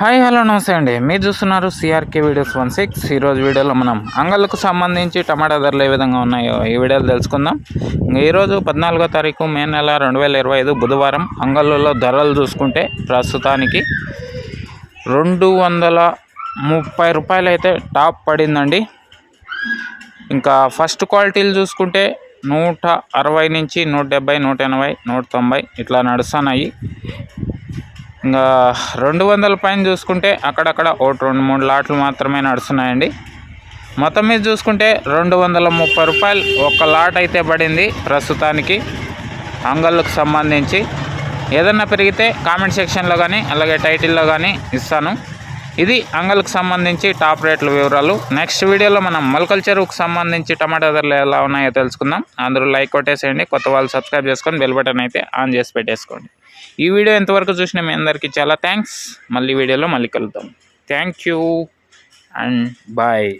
Hi hello నమస్తే అండి. మీరు చూస్తున్నారు సిఆర్కే వీడియోస్ వన్ సిక్స్ ఈరోజు వీడియోలో మనం అంగళ్ళకు సంబంధించి టమాటా ధరలు ఏ విధంగా ఉన్నాయో ఈ వీడియోలు తెలుసుకుందాం. ఇంకా ఈరోజు పద్నాలుగో తారీఖు మే నెల రెండు వేల ఇరవై ఐదు బుధవారం అంగళ్ళలో ధరలు చూసుకుంటే ప్రస్తుతానికి రెండు వందల ముప్పై రూపాయలు అయితే టాప్ పడిందండి. ఇంకా ఫస్ట్ క్వాలిటీలు చూసుకుంటే నూట అరవై నుంచి నూట డెబ్బై నూట ఎనభై నూట తొంభై ఇట్లా నడుస్తున్నాయి. ఇంకా రెండు వందల పైన చూసుకుంటే అక్కడక్కడ ఒకటి రెండు మూడు లాట్లు మాత్రమే నడుస్తున్నాయండి. మొత్తం మీద చూసుకుంటే రెండు వందల ముప్పై రూపాయలు ఒక లాట్ అయితే పడింది ప్రస్తుతానికి అంగళ్ళకు సంబంధించి. ఏదన్నా పెరిగితే కామెంట్ సెక్షన్లో కానీ అలాగే టైటిల్లో కానీ ఇస్తాను. ఇది అంగల్కి సంబంధించి టాప్ రేట్ల వివరాలు. నెక్స్ట్ వీడియోలో మనం మొలకల చెరువుకు సంబంధించి టమాటా ధరలు ఎలా ఉన్నాయో తెలుసుకుందాం. అందరూ లైక్ కొట్టేసేయండి కొత్త వాళ్ళు సబ్స్క్రైబ్ చేసుకొని బెల్ బటన్ అయితే ఆన్ చేసి పెట్టేసుకోండి. ఈ వీడియో ఎంతవరకు చూసిన మీ అందరికీ చాలా థ్యాంక్స్. మళ్ళీ వీడియోలో మళ్ళీ కలుద్దాం. Thank you and bye.